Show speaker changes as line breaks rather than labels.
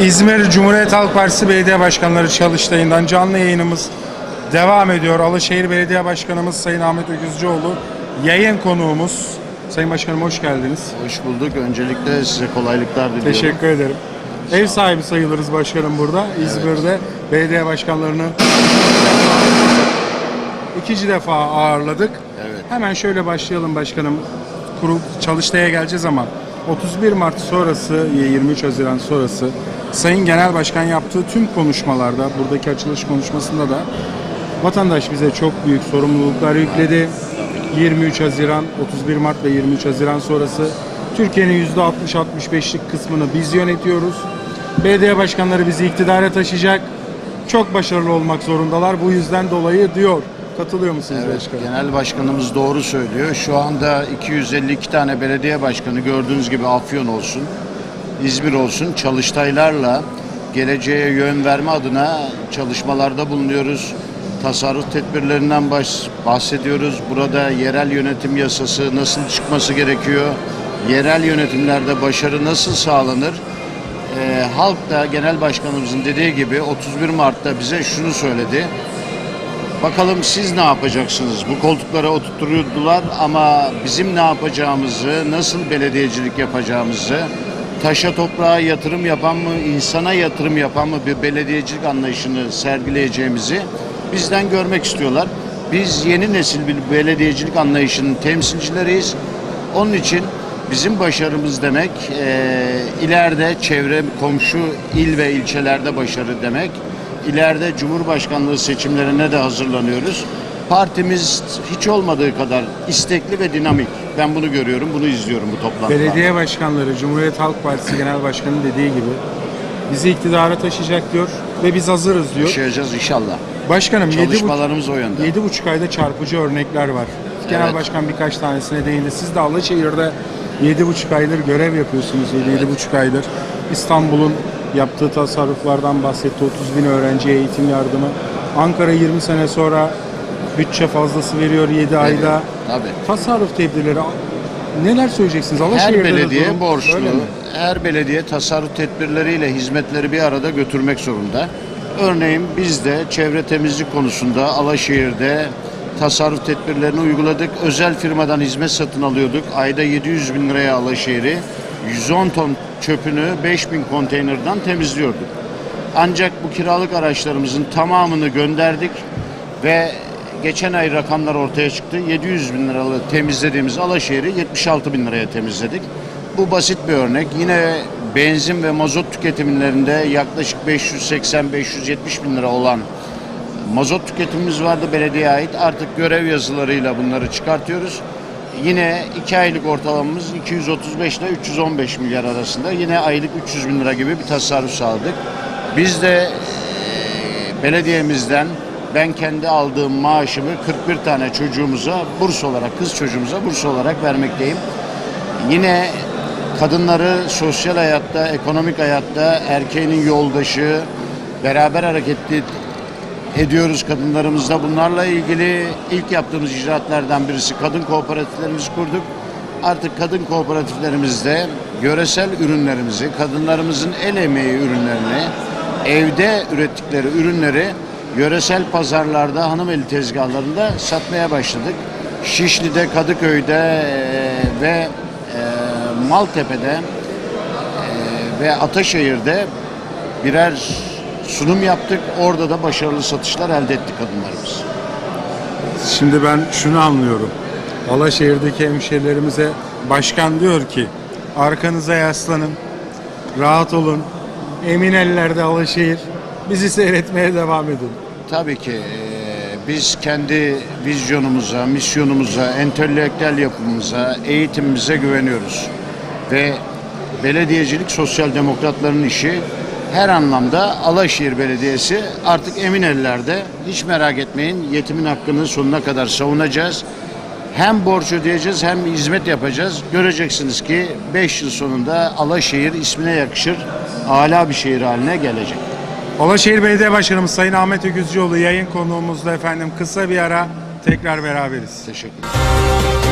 İzmir Cumhuriyet Halk Partisi Belediye Başkanları Çalıştayı'ndan canlı yayınımız devam ediyor. Alaşehir Belediye Başkanımız Sayın Ahmet Öküzcüoğlu yayın konuğumuz. Sayın Başkanım hoş geldiniz.
Hoş bulduk. Öncelikle size kolaylıklar diliyorum.
Teşekkür ederim. Ev sahibi sayılırız başkanım burada. İzmir'de belediye başkanlarını ikinci defa ağırladık.
Evet.
Hemen şöyle başlayalım başkanım. Kuru çalıştaya geleceğiz ama 31 Mart sonrası 23 Haziran sonrası Sayın Genel Başkan yaptığı tüm konuşmalarda buradaki açılış konuşmasında da vatandaş bize çok büyük sorumluluklar yükledi. 23 Haziran, 31 Mart ve 23 Haziran sonrası Türkiye'nin %60-65'lik kısmını biz yönetiyoruz. Belediye başkanları bizi iktidara taşıyacak. Çok başarılı olmak zorundalar. Bu yüzden dolayı diyor. Katılıyor musunuz
Evet,
başkanım?
Genel Başkanımız doğru söylüyor. Şu anda 252 tane belediye başkanı gördüğünüz gibi Afyon olsun, İzmir olsun çalıştaylarla geleceğe yön verme adına çalışmalarda bulunuyoruz. Tasarruf tedbirlerinden bahsediyoruz. Burada yerel yönetim yasası nasıl çıkması gerekiyor? Yerel yönetimlerde başarı nasıl sağlanır? Ee, halk da genel başkanımızın dediği gibi 31 Mart'ta bize şunu söyledi. Bakalım siz ne yapacaksınız? Bu koltuklara oturtturuyordular ama bizim ne yapacağımızı, nasıl belediyecilik yapacağımızı, taşa toprağa yatırım yapan mı, insana yatırım yapan mı bir belediyecilik anlayışını sergileyeceğimizi bizden görmek istiyorlar. Biz yeni nesil bir belediyecilik anlayışının temsilcileriyiz. Onun için bizim başarımız demek eee, ileride çevre komşu il ve ilçelerde başarı demek. İleride Cumhurbaşkanlığı seçimlerine de hazırlanıyoruz. Partimiz hiç olmadığı kadar istekli ve dinamik. Ben bunu görüyorum, bunu izliyorum bu toplantıda.
Belediye başkanları, Cumhuriyet Halk Partisi Genel Başkanı dediği gibi bizi iktidara taşıyacak diyor ve biz hazırız diyor.
Yaşayacağız inşallah.
Başkanım yedi,
Çalışmalarımız o yönde.
yedi buçuk ayda çarpıcı örnekler var. Genel
Evet.
Başkan birkaç tanesine değindi. Siz de Alaşehir'de yedi buçuk aydır görev yapıyorsunuz. Yedi, yedi buçuk aydır. İstanbul'un yaptığı tasarruflardan bahsetti. 30 bin öğrenciye eğitim yardımı. Ankara 20 sene sonra bütçe fazlası veriyor 7 ayda.
Tabii.
Tasarruf tedbirleri neler söyleyeceksiniz?
Her
Alaşehir'de de durum
belediye borçlu. Her belediye tasarruf tedbirleriyle hizmetleri bir arada götürmek zorunda. Örneğin biz de çevre temizlik konusunda Alaşehir'de tasarruf tedbirlerini uyguladık. Özel firmadan hizmet satın alıyorduk. Ayda 700 bin liraya Alaşehir'i 110 ton çöpünü 5000 konteynerden temizliyorduk. Ancak bu kiralık araçlarımızın tamamını gönderdik ve geçen ay rakamlar ortaya çıktı. 700 bin liralık temizlediğimiz Alaşehir'i 76 bin liraya temizledik. Bu basit bir örnek. Yine benzin ve mazot tüketimlerinde yaklaşık 580-570 bin lira olan mazot tüketimimiz vardı belediyeye ait. Artık görev yazılarıyla bunları çıkartıyoruz. Yine 2 aylık ortalamamız 235 ile 315 milyar arasında. Yine aylık 300 bin lira gibi bir tasarruf sağladık. Biz de belediyemizden ben kendi aldığım maaşımı 41 tane çocuğumuza burs olarak, kız çocuğumuza burs olarak vermekteyim. Yine kadınları sosyal hayatta, ekonomik hayatta erkeğinin yoldaşı, beraber hareket ediyoruz kadınlarımızla. Bunlarla ilgili ilk yaptığımız icraatlardan birisi kadın kooperatiflerimizi kurduk. Artık kadın kooperatiflerimizde yöresel ürünlerimizi, kadınlarımızın el emeği ürünlerini, evde ürettikleri ürünleri yöresel pazarlarda, hanım eli tezgahlarında satmaya başladık. Şişli'de, Kadıköy'de ve Maltepe'de ve Ataşehir'de birer sunum yaptık. Orada da başarılı satışlar elde etti kadınlarımız.
Şimdi ben şunu anlıyorum. Alaşehir'deki hemşehrilerimize başkan diyor ki arkanıza yaslanın, rahat olun, emin ellerde Alaşehir, bizi seyretmeye devam edin.
Tabii ki eee, biz kendi vizyonumuza, misyonumuza, entelektüel yapımıza, eğitimimize güveniyoruz. Ve belediyecilik sosyal demokratların işi her anlamda Alaşehir Belediyesi artık emin ellerde. Hiç merak etmeyin yetimin hakkını sonuna kadar savunacağız. Hem borç ödeyeceğiz hem hizmet yapacağız. Göreceksiniz ki 5 yıl sonunda Alaşehir ismine yakışır âlâ bir şehir haline gelecek.
Alaşehir Belediye Başkanımız Sayın Ahmet Öküzcüoğlu yayın konuğumuzda efendim kısa bir ara tekrar beraberiz.
Teşekkür ederim.